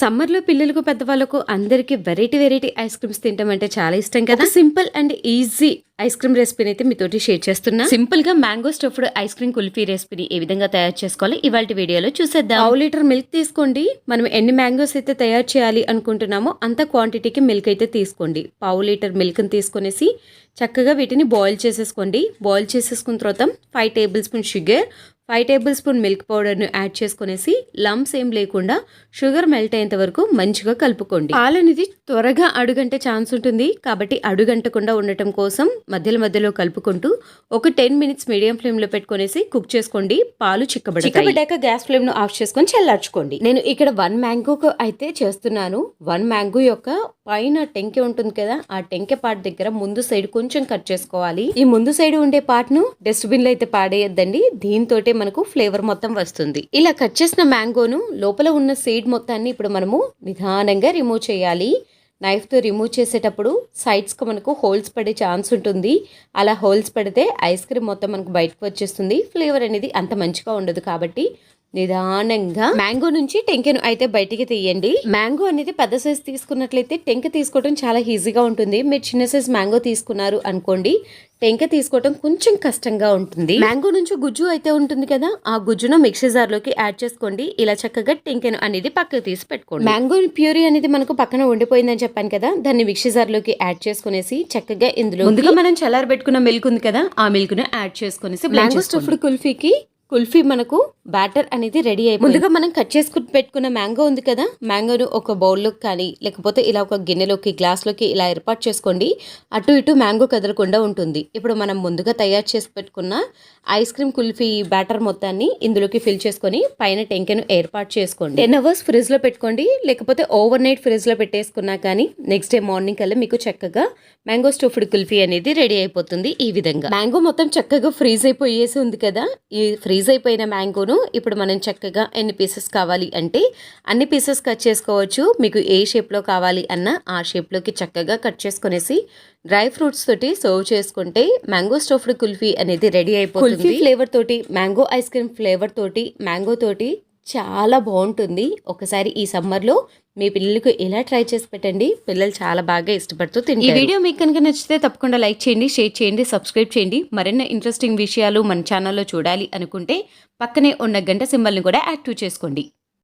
సమ్మర్లో పిల్లలకు పెద్దవాళ్ళకు అందరికీ వెరైటీ వెరైటీ ఐస్ క్రీమ్స్ తింటాం అంటే చాలా ఇష్టం కదా? Simple and easy ice cream రెసిపీని అయితే మీతోటి షేర్ చేస్తున్నా. సింపుల్గా mango stuffed ice cream kulfi రెసిపీని ఏ విధంగా తయారు చేసుకోవాలి? ఇవాళ వీడియోలో చూసేద్దాం. పావు లీటర్ మిల్క్ తీసుకోండి. మనం ఎన్ని మ్యాంగోస్ అయితే తయారు చేయాలి అనుకుంటున్నామో అంత క్వాంటిటీకి మిల్క్ అయితే తీసుకోండి. పావు లీటర్ మిల్క్ తీసుకొనేసి చక్కగా వీటిని బాయిల్ చేసేసుకోండి. బాయిల్ చేసేసుకున్న తర్వాత five tablespoon sugar five tablespoon milk పౌడర్ను add చేసుకునేసి లంప్స్ ఏం లేకుండా షుగర్ మెల్ట్ అయ్యేంత వరకు మంచిగా కలుపుకోండి. పాలు అనేది త్వరగా అడుగంటే ఛాన్స్ ఉంటుంది. కాబట్టి అడుగంటకుండా ఉండటం కోసం మధ్యలో మధ్యలో కలుపుకుంటూ ఒక టెన్ మినిట్స్ మీడియం ఫ్లేమ్లో పెట్టుకునేసి కుక్ చేసుకోండి. పాలు చిక్కబడి చిక్కబడ్డాక గ్యాస్ ఫ్లేమ్ను ఆఫ్ చేసుకొని చల్లార్చుకోండి. నేను ఇక్కడ వన్ మ్యాంగో అయితే చేస్తున్నాను. వన్ మ్యాంగో యొక్క పైన టెంకె ఉంటుంది కదా ఆ టెంకె పార్ట్ దగ్గర ముందు సైడ్ కొంచెం కట్ చేసుకోవాలి. ఈ ముందు సైడ్ ఉండే పార్ట్ను డస్ట్బిన్లో లో అయితే పాడేయద్దండి. దీంతో మనకు ఫ్లేవర్ మొత్తం వస్తుంది. ఇలా కట్ చేసిన మ్యాంగోను లోపల ఉన్న సీడ్ మొత్తాన్ని ఇప్పుడు మనము నిదానంగా రిమూవ్ చేయాలి. నైఫ్తో రిమూవ్ చేసేటప్పుడు సైడ్స్కి మనకు హోల్స్ పడే ఛాన్స్ ఉంటుంది. అలా హోల్స్ పడితే ఐస్ క్రీమ్ మొత్తం మనకు బయటకు వచ్చేస్తుంది. ఫ్లేవర్ అనేది అంత మంచిగా ఉండదు కాబట్టి నిదానంగా మ్యాంగో నుంచి టెంకెను అయితే బయటికి తీయండి. మ్యాంగో అనేది పెద్ద సైజ్ తీసుకున్నట్లయితే టెంక తీసుకోవడం చాలా ఈజీగా ఉంటుంది. మీరు చిన్న సైజ్ మ్యాంగో తీసుకున్నారు అనుకోండి టెంక తీసుకోవడం కొంచెం కష్టంగా ఉంటుంది. మ్యాంగో నుంచి గుజ్జు అయితే ఉంటుంది కదా ఆ గుజ్జును మిక్సీ జార్లోకి యాడ్ చేసుకోండి. ఇలా చక్కగా టెంకెను అనేది పక్కకు తీసి పెట్టుకోండి. మ్యాంగో ప్యూరీ అనేది మనకు పక్కన ఉండిపోయిందని చెప్పాను కదా దాన్ని మిక్సీ జార్లోకి యాడ్ చేసుకునేసి చక్కగా ఇందులో ముందుగా మనం చల్లారి పెట్టుకున్న మిల్క్ ఉంది కదా ఆ మిల్క్ను యాడ్ చేసుకునేసి మ్యాంగో స్టఫ్డ్ కుల్ఫీకి కుల్ఫీ మనకు బ్యాటర్ అనేది రెడీ అయిపోయింది. ముందుగా మనం కట్ చేసుకుని పెట్టుకున్న మ్యాంగో ఉంది కదా మ్యాంగోను ఒక బౌల్లోకి కానీ లేకపోతే ఇలా ఒక గిన్నెలోకి గ్లాస్లోకి ఇలా ఏర్పాటు చేసుకోండి. అటు ఇటు మ్యాంగో కదలకుండా ఉంటుంది. ఇప్పుడు మనం ముందుగా తయారు చేసి పెట్టుకున్న ఐస్ క్రీమ్ కుల్ఫీ బ్యాటర్ మొత్తాన్ని ఇందులోకి ఫిల్ చేసుకొని పైన టెంకెను ఏర్పాటు చేసుకోండి. టెన్ అవర్స్ ఫ్రిడ్జ్లో పెట్టుకోండి. లేకపోతే ఓవర్ నైట్ ఫ్రిడ్జ్లో పెట్టేసుకున్నా కానీ నెక్స్ట్ డే మార్నింగ్ కల్లా మీకు చక్కగా మ్యాంగో స్టఫ్డ్ కుల్ఫీ అనేది రెడీ అయిపోతుంది ఈ విధంగా. మ్యాంగో మొత్తం చక్కగా ఫ్రీజ్ అయిపోయేసి ఉంది కదా ఈ ఫ్రీజ్ అయిపోయిన మ్యాంగోను ఇప్పుడు మనం చక్కగా ఎన్ని పీసెస్ కావాలి అంటే అన్ని పీసెస్ కట్ చేసుకోవచ్చు. మీకు ఏ షేప్లో కావాలి అన్న ఆ షేప్లోకి చక్కగా కట్ చేసుకునేసి డ్రై ఫ్రూట్స్ తోటి సర్వ్ చేసుకుంటే మ్యాంగో స్టఫ్డ్ కుల్ఫీ అనేది రెడీ అయిపోతుంది. ఫ్లేవర్ తోటి మ్యాంగో ఐస్ క్రీమ్ ఫ్లేవర్ తోటి మ్యాంగో తోటి చాలా బాగుంటుంది. ఒకసారి ఈ సమ్మర్లో మీ పిల్లలకు ఎలా ట్రై చేసి పెట్టండి. పిల్లలు చాలా బాగా ఇష్టపడుతూ తింటారు. ఈ వీడియో మీకు కనుక నచ్చితే తప్పకుండా లైక్ చేయండి షేర్ చేయండి సబ్స్క్రైబ్ చేయండి. మరిన్ని ఇంట్రెస్టింగ్ విషయాలు మన ఛానల్లో చూడాలి అనుకుంటే పక్కనే ఉన్న గంట సింబల్ని కూడా యాక్టివ్ చేసుకోండి.